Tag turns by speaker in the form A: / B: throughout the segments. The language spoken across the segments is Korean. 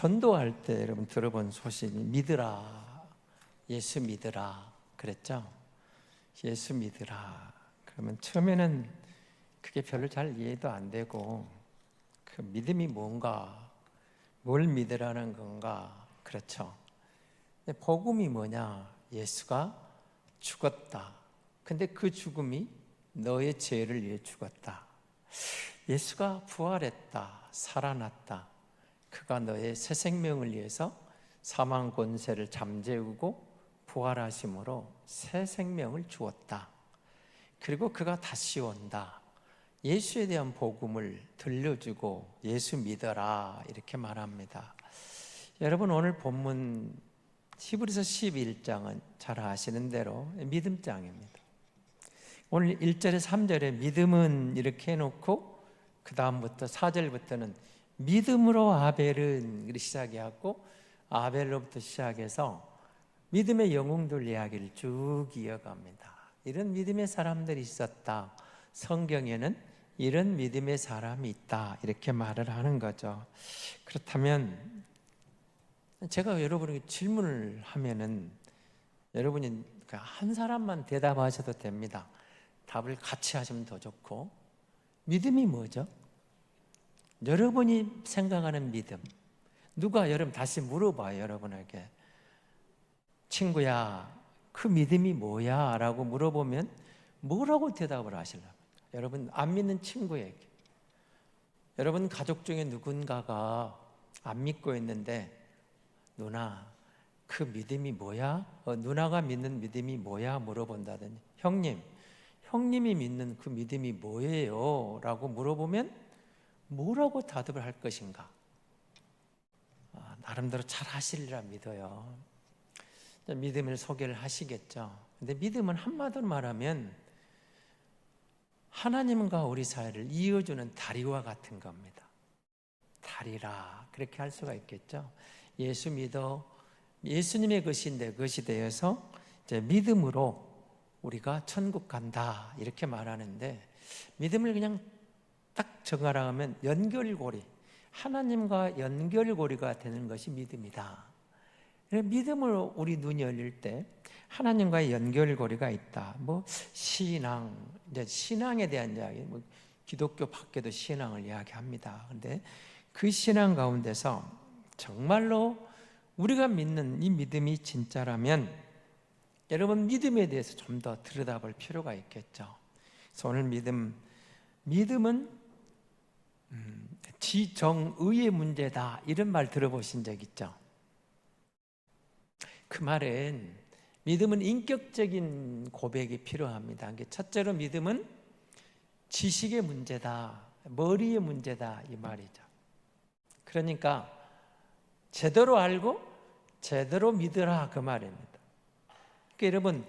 A: 전도할 때 여러분 들어본 소식이 믿으라. 예수 믿으라. 그랬죠? 예수 믿으라. 그러면 처음에는 그게 별로 잘 이해도 안 되고 그 믿음이 뭔가 뭘 믿으라는 건가 그렇죠. 복음이 뭐냐? 예수가 죽었다. 근데 그 죽음이 너의 죄를 위해 죽었다. 예수가 부활했다. 살아났다. 그가 너의 새 생명을 위해서 사망 권세를 잠재우고 부활하심으로 새 생명을 주었다. 그리고 그가 다시 온다. 예수에 대한 복음을 들려주고 예수 믿어라 이렇게 말합니다. 여러분 오늘 본문 히브리서 11장은 잘 아시는 대로 믿음장입니다. 오늘 1절에 3절에 믿음은 이렇게 해놓고 그 다음부터 4절부터는 믿음으로 아벨은 시작해갖고 아벨로부터 시작해서 믿음의 영웅들 이야기를 쭉 이어갑니다. 이런 믿음의 사람들이 있었다. 성경에는 이런 믿음의 사람이 있다. 이렇게 말을 하는 거죠. 그렇다면 제가 여러분에게 질문을 하면은 여러분이 한 사람만 대답하셔도 됩니다. 답을 같이 하시면 더 좋고 믿음이 뭐죠? 여러분이 생각하는 믿음 누가 여러분 다시 물어봐요 여러분에게 친구야 그 믿음이 뭐야? 라고 물어보면 뭐라고 대답을 하실랍니까? 여러분 안 믿는 친구에게 여러분 가족 중에 누군가가 안 믿고 있는데 누나 그 믿음이 뭐야? 어, 누나가 믿는 믿음이 뭐야? 물어본다더니 형님 형님이 믿는 그 믿음이 뭐예요? 라고 물어보면 뭐라고 답을 할 것인가? 아, 나름대로 잘 하시리라 믿어요. 믿음을 소개를 하시겠죠. 근데 믿음은 한마디로 말하면 하나님과 우리 사이를 이어주는 다리와 같은 겁니다. 다리라 그렇게 할 수가 있겠죠. 예수 믿어 예수님의 것인데 것이 되어서 이제 믿음으로 우리가 천국 간다 이렇게 말하는데 믿음을 그냥 딱 정하라 하면 연결고리 하나님과 연결고리가 되는 것이 믿음이다. 믿음으로 우리 눈이 열릴 때 하나님과의 연결고리가 있다. 뭐 신앙 이제 신앙에 대한 이야기, 뭐 기독교 밖에도 신앙을 이야기합니다. 근데 그 신앙 가운데서 정말로 우리가 믿는 이 믿음이 진짜라면 여러분 믿음에 대해서 좀 더 들여다볼 필요가 있겠죠. 그래서 오늘 믿음 믿음은 음, 지정의의 문제다 이런 말 들어보신 적 있죠? 그 말은 믿음은 인격적인 고백이 필요합니다. 첫째로 믿음은 지식의 문제다, 머리의 문제다 이 말이죠. 그러니까 제대로 알고 제대로 믿으라 그 말입니다. 그러니까 여러분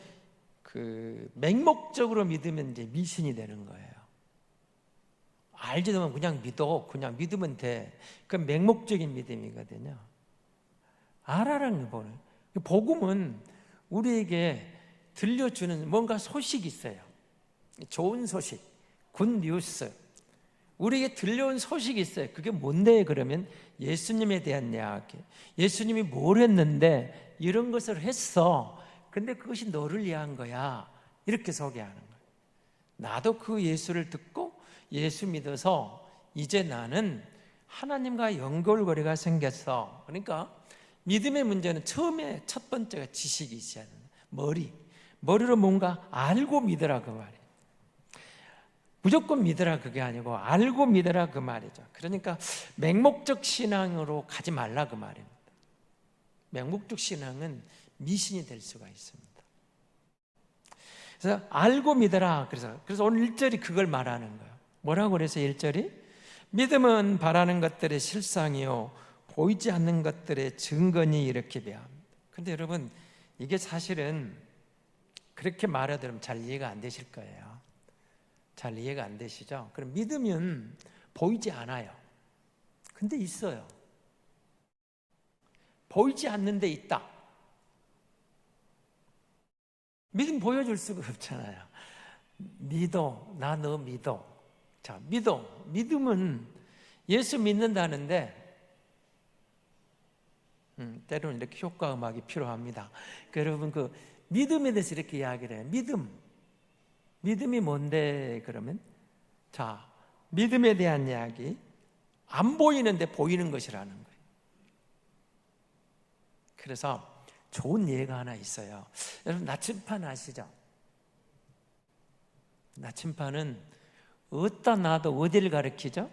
A: 그 맹목적으로 믿으면 이제 미신이 되는 거예요. 알지도 면 그냥 믿어, 그냥 믿으면 돼. 그 맹목적인 믿음이거든요. 알아라는 거는 복음은 우리에게 들려주는 뭔가 소식이 있어요. 좋은 소식, 굿 뉴스. 우리에게 들려온 소식이 있어요. 그게 뭔데 그러면 예수님에 대한 이야기. 예수님이 뭘 했는데 이런 것을 했어. 근데 그것이 너를 위한 거야. 이렇게 소개하는 거예요. 나도 그 예수를 듣고 예수 믿어서 이제 나는 하나님과 연결고리가 생겼어. 그러니까 믿음의 문제는 처음에 첫 번째가 지식이 있어야 된다. 머리. 머리로 뭔가 알고 믿으라 그 말이에요. 무조건 믿으라 그게 아니고 알고 믿으라 그 말이죠. 그러니까 맹목적 신앙으로 가지 말라 그 말입니다. 맹목적 신앙은 미신이 될 수가 있습니다. 그래서 알고 믿어라. 그래서 그래서 오늘 1절이 그걸 말하는 거예요. 뭐라고 그래서 1절이 믿음은 바라는 것들의 실상이요 보이지 않는 것들의 증거니 이렇게 배합니다. 근데 여러분 이게 사실은 그렇게 말하면 잘 이해가 안 되실 거예요. 잘 이해가 안 되시죠? 그럼 믿으면 보이지 않아요. 근데 있어요. 보이지 않는데 있다. 믿음 보여줄 수가 없잖아요. 믿어. 나 너 믿어. 자, 믿어. 믿음은 예수 믿는다는데 음, 때로는 이렇게 효과 음악이 필요합니다. 그 여러분 그 믿음에 대해서 이렇게 이야기를 해요. 믿음. 믿음이 뭔데 그러면 자 믿음에 대한 이야기 안 보이는데 보이는 것이라는 거예요. 그래서 좋은 예가 하나 있어요. 여러분 나침판 아시죠? 나침판은 어디다 놔도 어디를 가리키죠?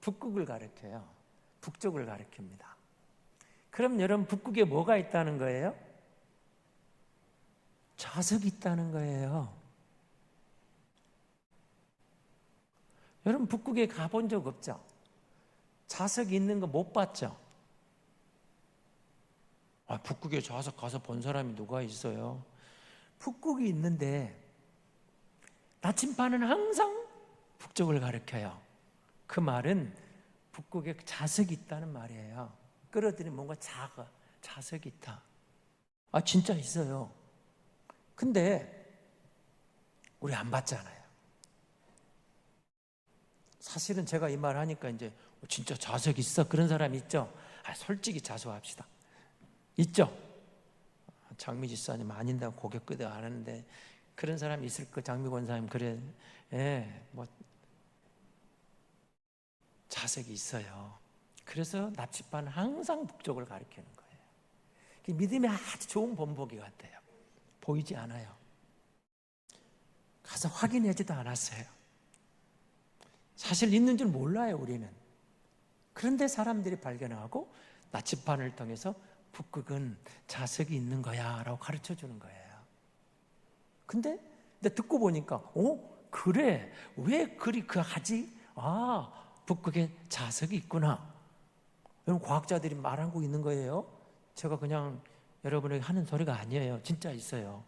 A: 북극을 가리켜요. 북쪽을 가리킵니다. 그럼 여러분 북극에 뭐가 있다는 거예요? 자석이 있다는 거예요. 여러분 북극에 가본 적 없죠? 자석이 있는 거 못 봤죠? 아, 북극에 자석 가서 본 사람이 누가 있어요? 북극이 있는데 나침반은 항상 북쪽을 가리켜요. 그 말은 북극에 자석이 있다는 말이에요. 끌어들이면 뭔가 작아, 자석이 있다. 아, 진짜 있어요. 근데 우리 안 봤잖아요. 사실은 제가 이 말 하니까 이제 어, 진짜 자석 있어 그런 사람 있죠. 아, 솔직히 자수합시다. 있죠. 장미 집사님 아닌다고 고개 끄덕 안 하는데 그런 사람 있을 거 장미 권사님 그래 예, 뭐 자석이 있어요. 그래서 납치반 항상 북쪽을 가리키는 거예요. 믿음이 아주 좋은 본보기 같아요. 보이지 않아요. 가서 확인하지도 않았어요. 사실 있는 줄 몰라요, 우리는. 그런데 사람들이 발견하고 나치판을 통해서 북극은 자석이 있는 거야 라고 가르쳐 주는 거예요. 근데, 근데 듣고 보니까, 어? 그래. 왜 그리 그 하지? 아, 북극에 자석이 있구나. 여러분, 과학자들이 말하고 있는 거예요. 제가 그냥 여러분에게 하는 소리가 아니에요. 진짜 있어요.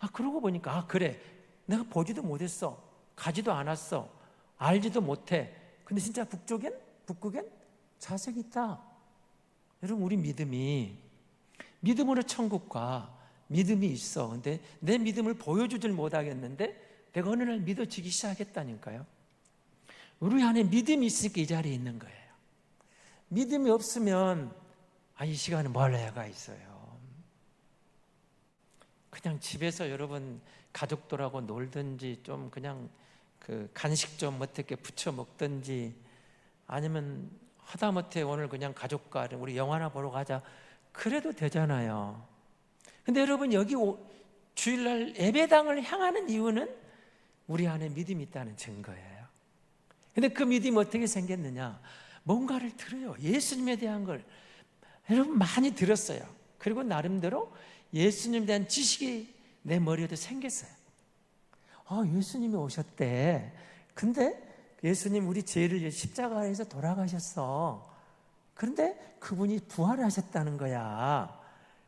A: 아, 그러고 보니까, 아, 그래. 내가 보지도 못했어. 가지도 않았어. 알지도 못해. 근데 진짜 북쪽엔, 북극엔 자석이 있다. 여러분, 우리 믿음이, 믿음으로 천국과 믿음이 있어. 근데 내 믿음을 보여주질 못하겠는데, 내가 어느 날 믿어지기 시작했다니까요. 우리 안에 믿음이 있으니까 이 자리에 있는 거예요. 믿음이 없으면, 아, 이 시간에 뭘 해가 있어요. 그냥 집에서 여러분 가족들하고 놀든지 좀 그냥 그 간식 좀 어떻게 부쳐 먹든지 아니면 하다못해 오늘 그냥 가족과 우리 영화나 보러 가자 그래도 되잖아요. 근데 여러분 여기 주일날 예배당을 향하는 이유는 우리 안에 믿음이 있다는 증거예요. 근데 그 믿음이 어떻게 생겼느냐? 뭔가를 들어요. 예수님에 대한 걸 여러분 많이 들었어요. 그리고 나름대로 예수님에 대한 지식이 내 머리에도 생겼어요. 아, 예수님이 오셨대. 근데 예수님 우리 죄를 십자가에서 돌아가셨어. 그런데 그분이 부활하셨다는 거야.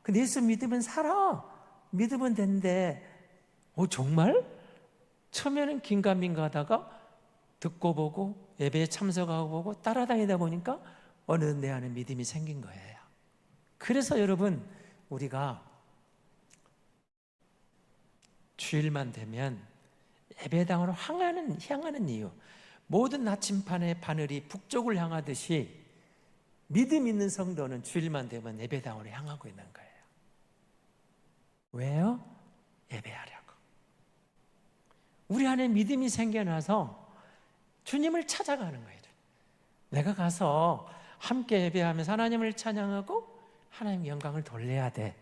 A: 근데 예수 믿으면 살아. 믿으면 된대. 어, 정말? 처음에는 긴가민가 하다가 듣고 보고 예배에 참석하고 보고 따라다니다 보니까 어느 내 안에 믿음이 생긴 거예요. 그래서 여러분, 우리가 주일만 되면 예배당으로 향하는, 향하는 이유. 모든 나침판의 바늘이 북쪽을 향하듯이 믿음 있는 성도는 주일만 되면 예배당으로 향하고 있는 거예요. 왜요? 예배하려고. 우리 안에 믿음이 생겨나서 주님을 찾아가는 거예요. 내가 가서 함께 예배하면서 하나님을 찬양하고 하나님 영광을 돌려야 돼.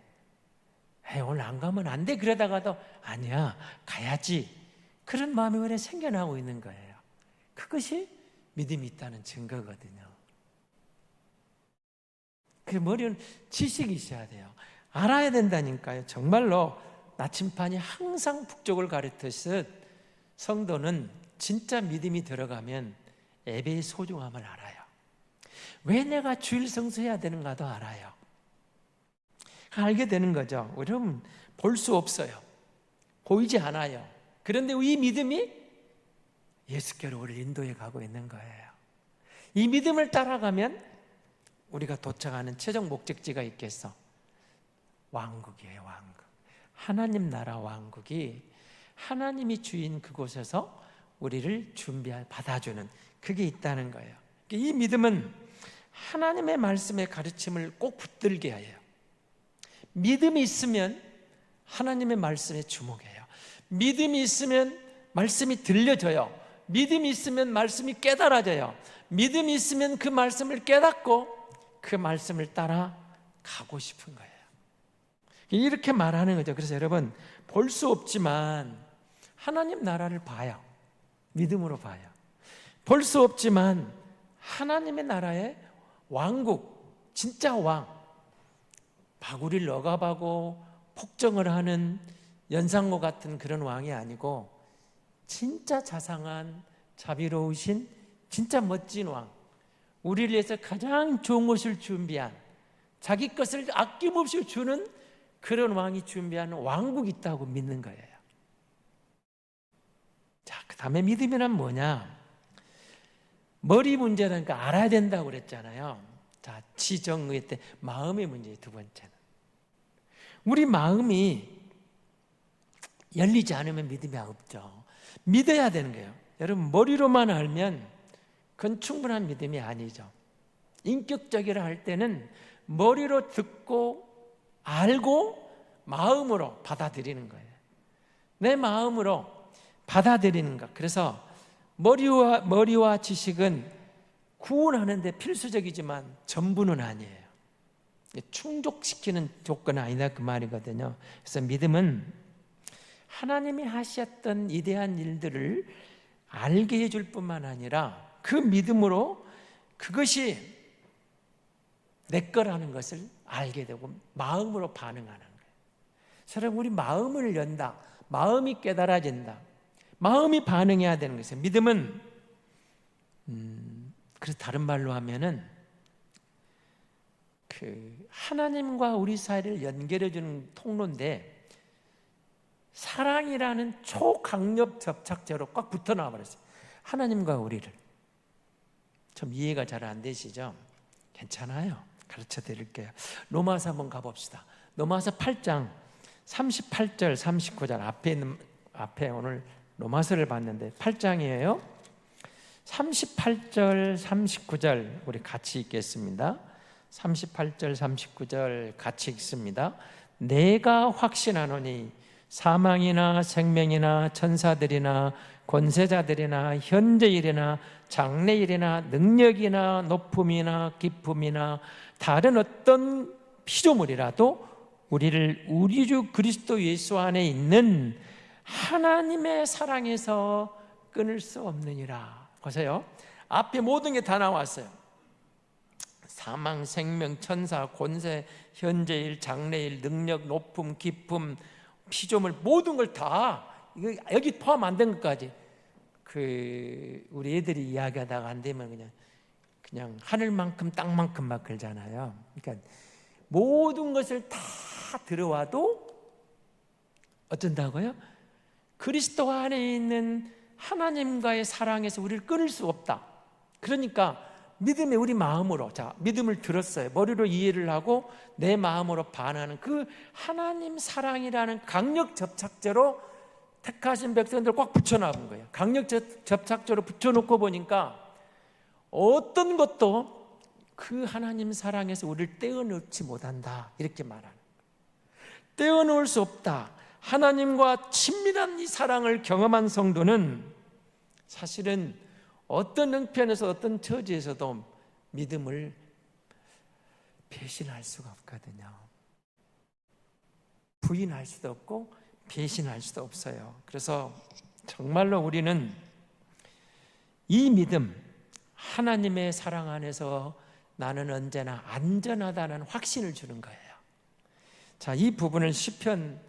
A: 에이, 오늘 안 가면 안 돼. 그러다가도 아니야, 가야지. 그런 마음이 원래 생겨나고 있는 거예요. 그것이 믿음이 있다는 증거거든요. 그 머리는 지식이 있어야 돼요. 알아야 된다니까요. 정말로 나침판이 항상 북쪽을 가르쳤듯 성도는 진짜 믿음이 들어가면 예배의 소중함을 알아요. 왜 내가 주일 성수해야 되는가도 알아요. 알게 되는 거죠. 여러분, 볼 수 없어요. 보이지 않아요. 그런데 이 믿음이 예수께로 우리를 인도해 가고 있는 거예요. 이 믿음을 따라가면 우리가 도착하는 최종 목적지가 있겠어. 왕국이에요, 왕국. 하나님 나라 왕국이 하나님이 주인 그곳에서 우리를 준비할 받아주는 그게 있다는 거예요. 이 믿음은 하나님의 말씀의 가르침을 꼭 붙들게 해요. 믿음이 있으면 하나님의 말씀에 주목해요. 믿음이 있으면 말씀이 들려져요. 믿음이 있으면 말씀이 깨달아져요. 믿음이 있으면 그 말씀을 깨닫고 그 말씀을 따라 가고 싶은 거예요. 이렇게 말하는 거죠. 그래서 여러분 볼 수 없지만 하나님 나라를 봐요. 믿음으로 봐요. 볼 수 없지만 하나님의 나라의 왕국, 진짜 왕, 바구리를 억압하고 폭정을 하는 연상호 같은 그런 왕이 아니고 진짜 자상한 자비로우신 진짜 멋진 왕, 우리를 위해서 가장 좋은 것을 준비한 자기 것을 아낌없이 주는 그런 왕이 준비한 왕국이 있다고 믿는 거예요. 다음에 믿음이란 뭐냐? 머리 문제라니까 알아야 된다고 그랬잖아요. 자, 지정의 때 마음의 문제 두 번째는. 우리 마음이 열리지 않으면 믿음이 없죠. 믿어야 되는 거예요. 여러분, 머리로만 알면 그건 충분한 믿음이 아니죠. 인격적이라 할 때는 머리로 듣고 알고 마음으로 받아들이는 거예요. 내 마음으로 받아들이는 것. 그래서 머리와 머리와 지식은 구원하는데 필수적이지만 전부는 아니에요. 충족시키는 조건은 아니다 그 말이거든요. 그래서 믿음은 하나님이 하셨던 위대한 일들을 알게 해줄 뿐만 아니라 그 믿음으로 그것이 내 거라는 것을 알게 되고 마음으로 반응하는 거예요. 사람 우리 마음을 연다. 마음이 깨달아진다. 마음이 반응해야 되는 것이에요. 믿음은 음, 그래서 다른 말로 하면은 그 하나님과 우리 사이를 연결해 주는 통로인데 사랑이라는 초강력 접착제로 꽉 붙어 나와 버렸어요. 하나님과 우리를. 좀 이해가 잘 안 되시죠? 괜찮아요. 가르쳐 드릴게요. 로마서 한번 가봅시다. 로마서 8장 38절 39절 앞에 있는 앞에 오늘 로마서를 봤는데 8장이에요. 38절 39절 우리 같이 읽겠습니다. 38절 39절 같이 읽습니다. 내가 확신하노니 사망이나 생명이나 천사들이나 권세자들이나 현재일이나 장래일이나 능력이나 높음이나 기쁨이나 다른 어떤 피조물이라도 우리를 우리 주 그리스도 예수 안에 있는 하나님의 사랑에서 끊을 수 없느니라. 보세요. 앞에 모든 게 다 나왔어요. 사망, 생명, 천사, 권세, 현재일, 장래일, 능력, 높음, 기쁨, 피조물 모든 걸 다 여기 포함 안 된 것까지 그 우리 애들이 이야기하다가 안 되면 그냥 그냥 하늘만큼 땅만큼 막 그러잖아요. 그러니까 모든 것을 다 들어와도 어쩐다고요? 그리스도 안에 있는 하나님과의 사랑에서 우리를 끊을 수 없다. 그러니까 믿음의 우리 마음으로 자 믿음을 들었어요. 머리로 이해를 하고 내 마음으로 반하는 그 하나님 사랑이라는 강력 접착제로 택하신 백성들 꽉 붙여놔본 거예요. 강력 접착제로 붙여놓고 보니까 어떤 것도 그 하나님 사랑에서 우리를 떼어놓지 못한다 이렇게 말하는 거예요. 떼어놓을 수 없다. 하나님과 친밀한 이 사랑을 경험한 성도는 사실은 어떤 형편에서 어떤 처지에서도 믿음을 배신할 수가 없거든요. 부인할 수도 없고 배신할 수도 없어요. 그래서 정말로 우리는 이 믿음, 하나님의 사랑 안에서 나는 언제나 안전하다는 확신을 주는 거예요. 자, 이 부분을 시편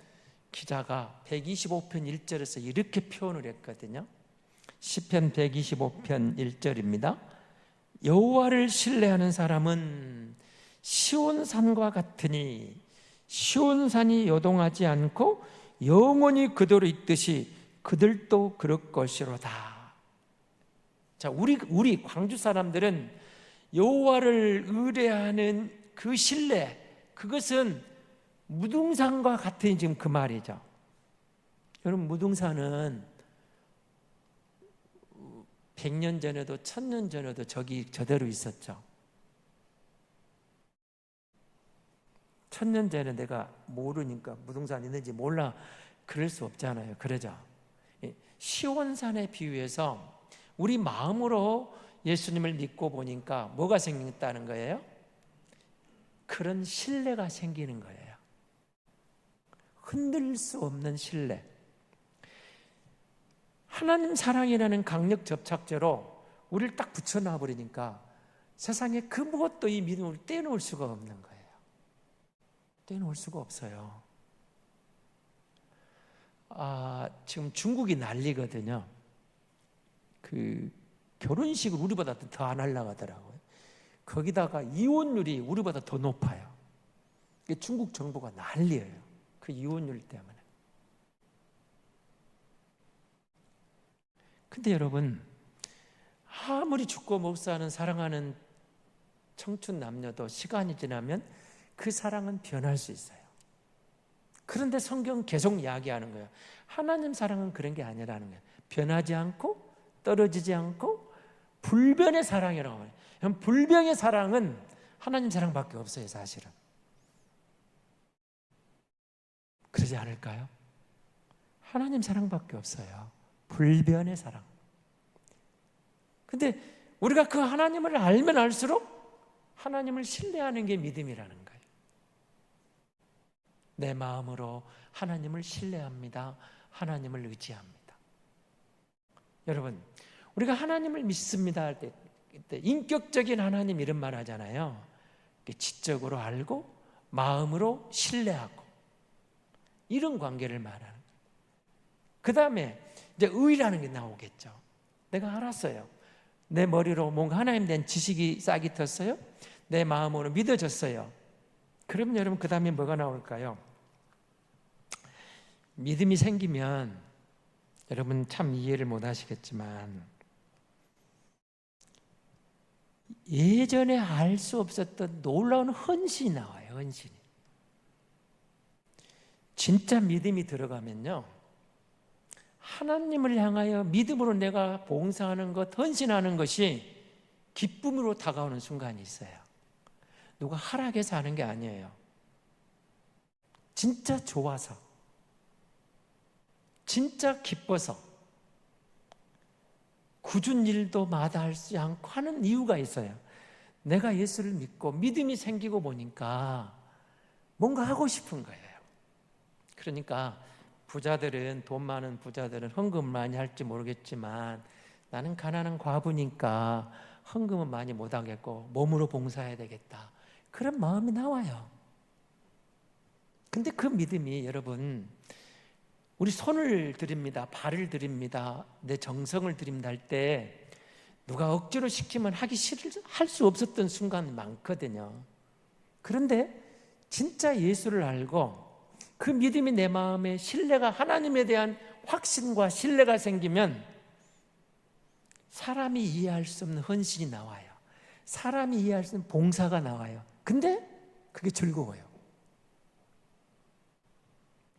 A: 기자가 125편 1절에서 이렇게 표현을 했거든요. 시편 125편 1절입니다. 여호와를 신뢰하는 사람은 시온 산과 같으니 시온 산이 요동하지 않고 영원히 그대로 있듯이 그들도 그럴 것이로다. 자, 우리 우리 광주 사람들은 여호와를 의뢰하는 그 신뢰 그것은 무등산과 같은 지금 그 말이죠. 여러분 무등산은 100년 전에도 1000년 전에도 저기 저대로 있었죠. 천년 전에 내가 모르니까 부동산 있는지 몰라 그럴 수 없잖아요. 그러죠. 예, 시온산에 비유해서 우리 마음으로 예수님을 믿고 보니까 뭐가 생겼다는 거예요? 그런 신뢰가 생기는 거예요. 흔들 수 없는 신뢰. 하나님 사랑이라는 강력 접착제로 우리를 딱 붙여놔 버리니까 세상에 그 무엇도 이 믿음을 떼놓을 수가 없는 거예요. 떼놓을 수가 없어요. 아, 지금 중국이 난리거든요. 그 결혼식을 우리보다 더 안 하려고 하더라고요. 거기다가 이혼율이 우리보다 더 높아요. 중국 정부가 난리예요. 그 이혼율 때문에. 근데 여러분, 아무리 죽고 목사는 사랑하는 청춘 남녀도 시간이 지나면 그 사랑은 변할 수 있어요. 그런데 성경 계속 이야기하는 거예요. 하나님 사랑은 그런 게 아니라는 거예요. 변하지 않고 떨어지지 않고 불변의 사랑이라고. 그럼 불변의 사랑은 하나님 사랑밖에 없어요, 사실은. 그러지 않을까요? 하나님 사랑밖에 없어요. 불변의 사랑. 근데 우리가 그 하나님을 알면 알수록 하나님을 신뢰하는 게 믿음이라는 거예요. 내 마음으로 하나님을 신뢰합니다. 하나님을 의지합니다. 여러분, 우리가 하나님을 믿습니다 할 때, 인격적인 하나님 이런 말 하잖아요. 지적으로 알고 마음으로 신뢰하고 이런 관계를 말하는 거예요. 그 다음에 이제 의라는 게 나오겠죠. 내가 알았어요. 내 머리로 뭔가 하나님 된 지식이 싹이 텄어요. 내 마음으로 믿어졌어요. 그러면 여러분 그 다음에 뭐가 나올까요? 믿음이 생기면 여러분 참 이해를 못 하시겠지만 예전에 알 수 없었던 놀라운 헌신이 나와요. 헌신이. 진짜 믿음이 들어가면요. 하나님을 향하여 믿음으로 내가 봉사하는 것, 헌신하는 것이 기쁨으로 다가오는 순간이 있어요. 누가 하락해서 하는 게 아니에요. 진짜 좋아서, 진짜 기뻐서, 굳은 일도 마다하지 않고 하는 이유가 있어요. 내가 예수를 믿고 믿음이 생기고 보니까 뭔가 하고 싶은 거예요. 그러니까 부자들은 돈 많은 부자들은 헌금 많이 할지 모르겠지만 나는 가난한 과부니까 헌금은 많이 못 하겠고 몸으로 봉사해야 되겠다. 그런 마음이 나와요. 근데 그 믿음이 여러분 우리 손을 드립니다. 발을 드립니다. 내 정성을 드립니다 할 때 누가 억지로 시키면 하기 싫을 할수 없었던 순간이 많거든요. 그런데 진짜 예수를 알고 그 믿음이 내 마음에 신뢰가 하나님에 대한 확신과 신뢰가 생기면 사람이 이해할 수 없는 헌신이 나와요. 사람이 이해할 수 없는 봉사가 나와요. 근데 그게 즐거워요.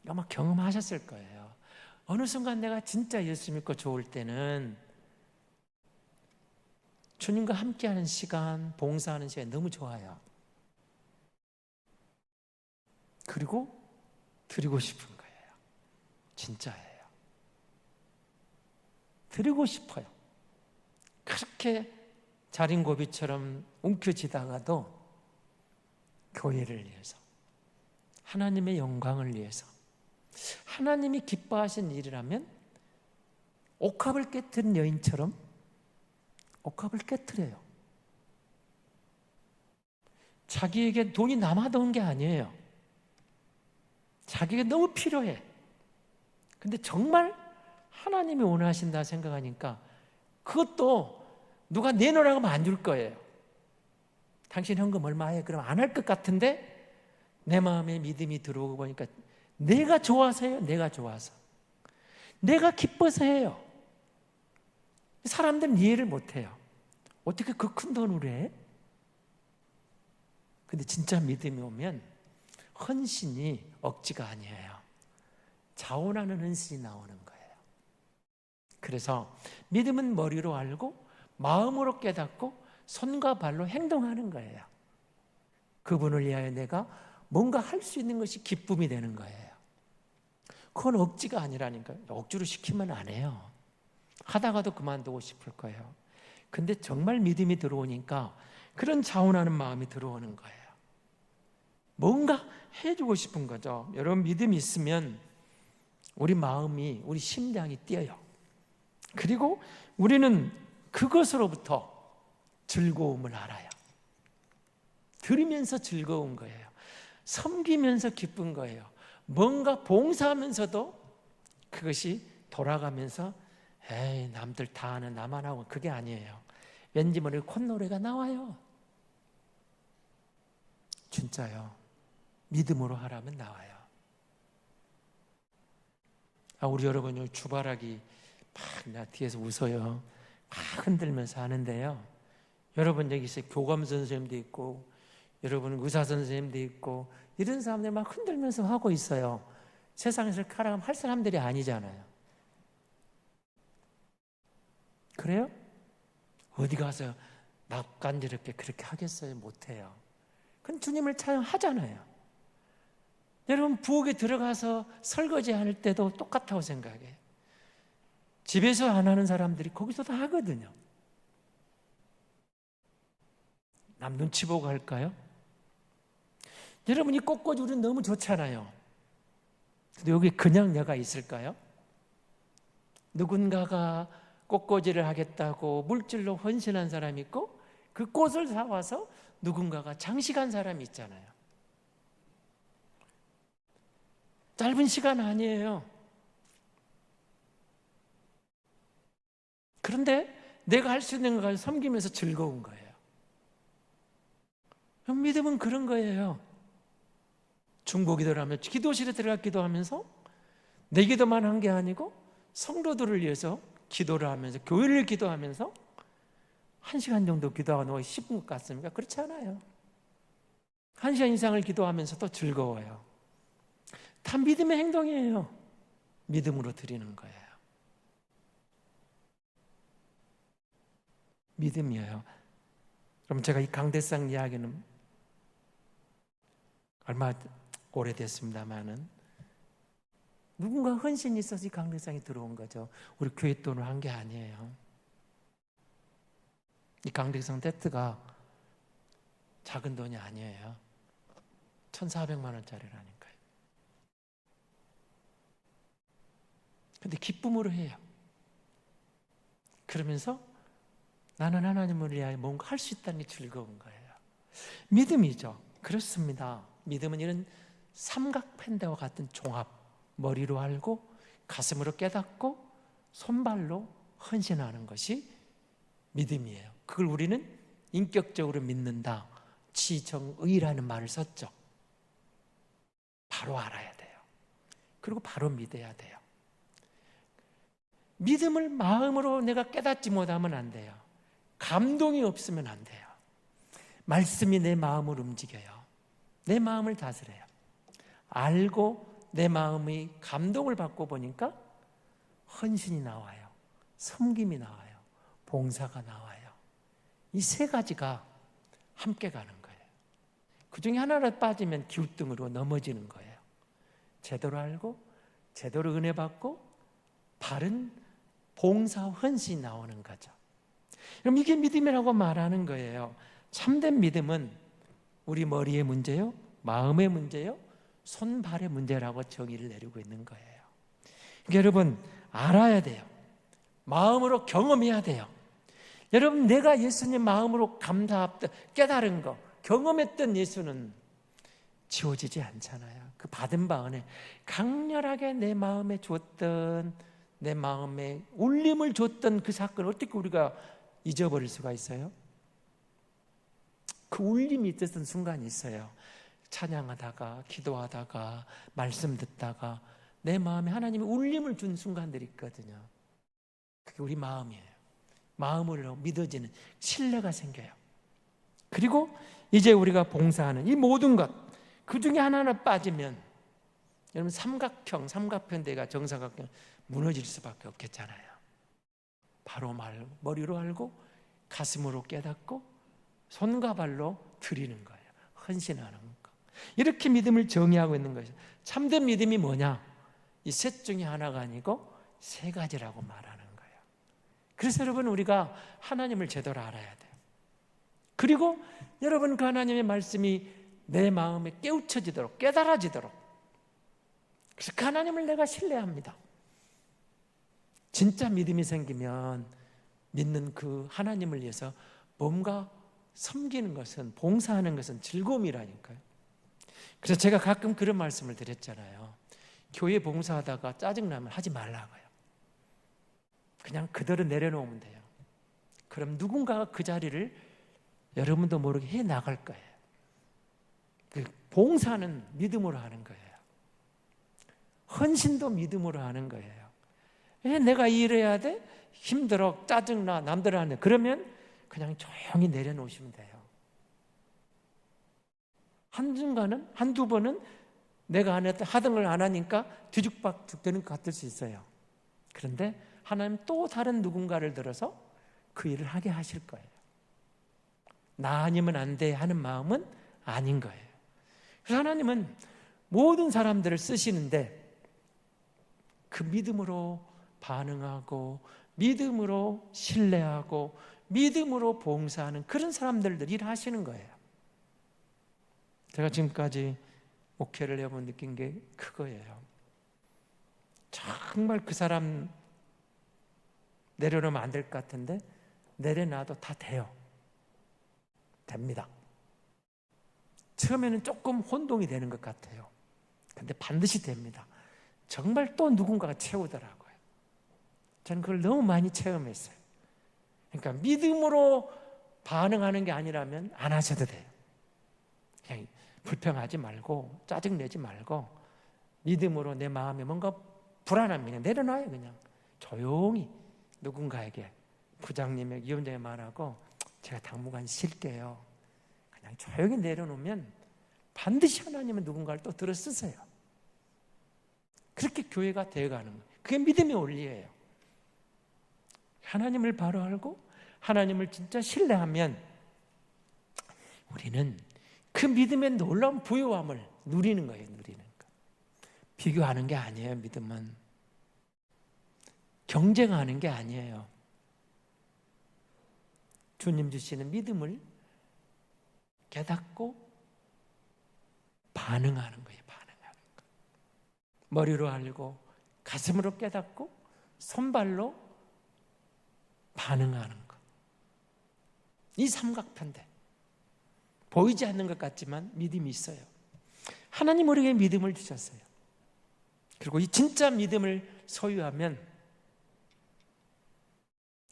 A: 아마 경험하셨을 거예요. 어느 순간 내가 진짜 예수 믿고 좋을 때는 주님과 함께하는 시간, 봉사하는 시간 너무 좋아요. 그리고 드리고 싶은 거예요. 진짜예요. 드리고 싶어요. 그렇게 자린고비처럼 움켜쥐다가도 교회를 위해서 하나님의 영광을 위해서 하나님이 기뻐하신 일이라면 옥합을 깨뜨린 여인처럼 옥합을 깨뜨려요. 자기에게 돈이 남아도는 게 아니에요. 자기가 너무 필요해. 근데 정말 하나님이 원하신다 생각하니까 그것도 누가 내놓으라고 하면 안 줄 거예요. 당신 현금 얼마에? 그럼 안 할 것 같은데 내 마음에 믿음이 들어오고 보니까 내가 좋아서 해요. 내가 좋아서. 내가 기뻐서 해요. 사람들은 이해를 못 해요. 어떻게 그 큰 돈을 해? 근데 진짜 믿음이 오면 헌신이 억지가 아니에요. 자원하는 헌신이 나오는 거예요. 그래서 믿음은 머리로 알고 마음으로 깨닫고 손과 발로 행동하는 거예요. 그분을 위하여 내가 뭔가 할 수 있는 것이 기쁨이 되는 거예요. 그건 억지가 아니라니까요. 억지로 시키면 안 해요. 하다가도 그만두고 싶을 거예요. 근데 정말 믿음이 들어오니까 그런 자원하는 마음이 들어오는 거예요. 뭔가 해주고 싶은 거죠. 여러분 믿음이 있으면 우리 마음이, 우리 심장이 뛰어요. 그리고 우리는 그것으로부터 즐거움을 알아요. 들으면서 즐거운 거예요. 섬기면서 기쁜 거예요. 뭔가 봉사하면서도 그것이 돌아가면서 에이 남들 다 하는 나만 하고 그게 아니에요. 왠지 모르게 콧노래가 나와요. 진짜요. 믿음으로 하라면 나와요. 아, 우리 여러분 요 주바라기 막나 뒤에서 웃어요. 막 흔들면서 하는데요. 여러분 여기 있어요. 교감 선생님도 있고 여러분 의사 선생님도 있고 이런 사람들 막 흔들면서 하고 있어요. 세상에서 카라면 할 사람들이 아니잖아요. 그래요? 어디 가서 낯간지럽게 그렇게 하겠어요? 못해요. 그건 주님을 찬양하잖아요. 여러분 부엌에 들어가서 설거지 할 때도 똑같다고 생각해요. 집에서 안 하는 사람들이 거기서도 하거든요. 남 눈치 보고 할까요? 여러분 이 꽃꽂이는 너무 좋잖아요. 근데 여기 그냥 내가 있을까요? 누군가가 꽃꽂이를 하겠다고 물질로 헌신한 사람이 있고 그 꽃을 사와서 누군가가 장식한 사람이 있잖아요. 짧은 시간 아니에요. 그런데 내가 할 수 있는 걸 섬기면서 즐거운 거예요. 믿음은 그런 거예요. 중보 기도를 하며 기도실에 들어가 기도하면서 내 기도만 한 게 아니고 성도들을 위해서 기도를 하면서 교회를 기도하면서 한 시간 정도 기도하고 너무 10분 것 같습니까? 그렇지 않아요. 한 시간 이상을 기도하면서도 즐거워요. 다 믿음의 행동이에요. 믿음으로 드리는 거예요. 믿음이에요. 그럼 제가 이 강대상 이야기는 얼마 오래됐습니다만은 누군가 헌신이 있어서 이 강대상이 들어온 거죠. 우리 교회 돈으로 한 게 아니에요. 이 강대상 테트가 작은 돈이 아니에요. 1,400만 원짜리라니까요. 근데 기쁨으로 해요. 그러면서 나는 하나님을 위하여 뭔가 할 수 있다는 게 즐거운 거예요. 믿음이죠. 그렇습니다. 믿음은 이런 삼각펜대와 같은 종합. 머리로 알고 가슴으로 깨닫고 손발로 헌신하는 것이 믿음이에요. 그걸 우리는 인격적으로 믿는다. 지정의라는 말을 썼죠. 바로 알아야 돼요. 그리고 바로 믿어야 돼요. 믿음을 마음으로 내가 깨닫지 못하면 안 돼요. 감동이 없으면 안 돼요. 말씀이 내 마음을 움직여요. 내 마음을 다스려요. 알고 내 마음이 감동을 받고 보니까 헌신이 나와요. 섬김이 나와요. 봉사가 나와요. 이 세 가지가 함께 가는 거예요. 그 중에 하나를 빠지면 기웃등으로 넘어지는 거예요. 제대로 알고, 제대로 은혜 받고, 바른 봉사 헌신이 나오는 거죠. 그럼 이게 믿음이라고 말하는 거예요. 참된 믿음은 우리 머리의 문제요, 마음의 문제요, 손발의 문제라고 정의를 내리고 있는 거예요. 그러니까 여러분 알아야 돼요. 마음으로 경험해야 돼요. 여러분 내가 예수님 마음으로 감사합다 깨달은 거 경험했던 예수는 지워지지 않잖아요. 그 받은 바 은혜 강렬하게 내 마음에 줬던 내 마음에 울림을 줬던 그 사건을 어떻게 우리가 잊어버릴 수가 있어요? 그 울림이 있었던 순간이 있어요. 찬양하다가 기도하다가 말씀 듣다가 내 마음에 하나님이 울림을 준 순간들이 있거든요. 그게 우리 마음이에요. 마음으로 믿어지는 신뢰가 생겨요. 그리고 이제 우리가 봉사하는 이 모든 것, 그 중에 하나는 빠지면 여러분 삼각형, 삼각편대가 정사각형 무너질 수밖에 없겠잖아요. 바로 말, 머리로 알고 가슴으로 깨닫고 손과 발로 드리는 거예요. 헌신하는 거. 이렇게 믿음을 정의하고 있는 것이죠. 참된 믿음이 뭐냐? 이 셋 중에 하나가 아니고 세 가지라고 말하는 거예요. 그래서 여러분 우리가 하나님을 제대로 알아야 돼요. 그리고 여러분 그 하나님의 말씀이 내 마음에 깨우쳐지도록 깨달아지도록 그래서 그 하나님을 내가 신뢰합니다. 진짜 믿음이 생기면 믿는 그 하나님을 위해서 뭔가 섬기는 것은 봉사하는 것은 즐거움이라니까요. 그래서 제가 가끔 그런 말씀을 드렸잖아요. 교회 봉사하다가 짜증나면 하지 말라고요. 그냥 그대로 내려놓으면 돼요. 그럼 누군가가 그 자리를 여러분도 모르게 해 나갈 거예요. 그 봉사는 믿음으로 하는 거예요. 헌신도 믿음으로 하는 거예요. 왜 내가 일해야 돼? 힘들어, 짜증나, 남들 하는 그러면 그냥 조용히 내려놓으시면 돼요. 한순간은, 한두 번은 내가 안 했던, 걸안 하니까 뒤죽박죽 되는 것 같을 수 있어요. 그런데 하나님 또 다른 누군가를 들어서 그 일을 하게 하실 거예요. 나 아니면 안 돼 하는 마음은 아닌 거예요. 그래서 하나님은 모든 사람들을 쓰시는데 그 믿음으로 반응하고 믿음으로 신뢰하고 믿음으로 봉사하는 그런 사람들을 일하시는 거예요. 제가 지금까지 목회를 해보면 느낀 게 그거예요. 정말 그 사람 내려놓으면 안 될 것 같은데 내려놔도 다 돼요. 됩니다. 처음에는 조금 혼동이 되는 것 같아요. 근데 반드시 됩니다. 정말 또 누군가가 채우더라고요. 저는 그걸 너무 많이 체험했어요. 그러니까 믿음으로 반응하는 게 아니라면 안 하셔도 돼요. 그냥 불평하지 말고 짜증내지 말고 믿음으로 내 마음에 뭔가 그냥 내려놔요 그냥 조용히 누군가에게 부장님에게 위원장에 말하고 제가 당분간 쉴게요. 그냥 조용히 내려놓으면 반드시 하나님은 누군가를 또 들어 쓰세요. 그렇게 교회가 되어가는 거예요. 그게 믿음의 원리예요. 하나님을 바로 알고 하나님을 진짜 신뢰하면 우리는 그 믿음의 놀라운 부요함을 누리는 거예요. 누리는 거. 비교하는 게 아니에요. 믿음은 경쟁하는 게 아니에요. 주님 주시는 믿음을 깨닫고 반응하는 거예요. 반응하는 거. 머리로 알고 가슴으로 깨닫고 손발로 반응하는 것. 이 삼각편대. 보이지 않는 것 같지만 믿음이 있어요. 하나님 우리에게 믿음을 주셨어요. 그리고 이 진짜 믿음을 소유하면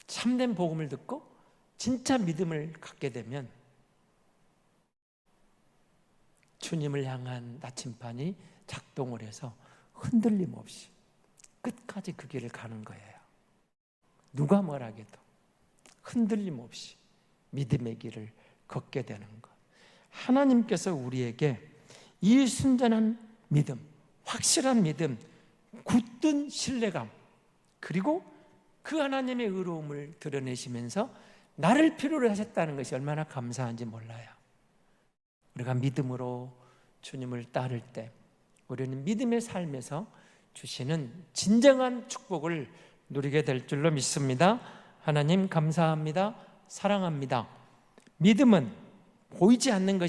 A: 참된 복음을 듣고 진짜 믿음을 갖게 되면 주님을 향한 나침반이 작동을 해서 흔들림 없이 끝까지 그 길을 가는 거예요. 누가 뭐라해도 흔들림 없이 믿음의 길을 걷게 되는 것. 하나님께서 우리에게 이 순전한 믿음, 확실한 믿음, 굳든 신뢰감, 그리고 그 하나님의 의로움을 드러내시면서 나를 필요로 하셨다는 것이 얼마나 감사한지 몰라요. 우리가 믿음으로 주님을 따를 때 우리는 믿음의 삶에서 주시는 진정한 축복을 누리게 될 줄로 믿습니다. 하나님 감사합니다. 사랑합니다. 믿음은 보이지 않는 것이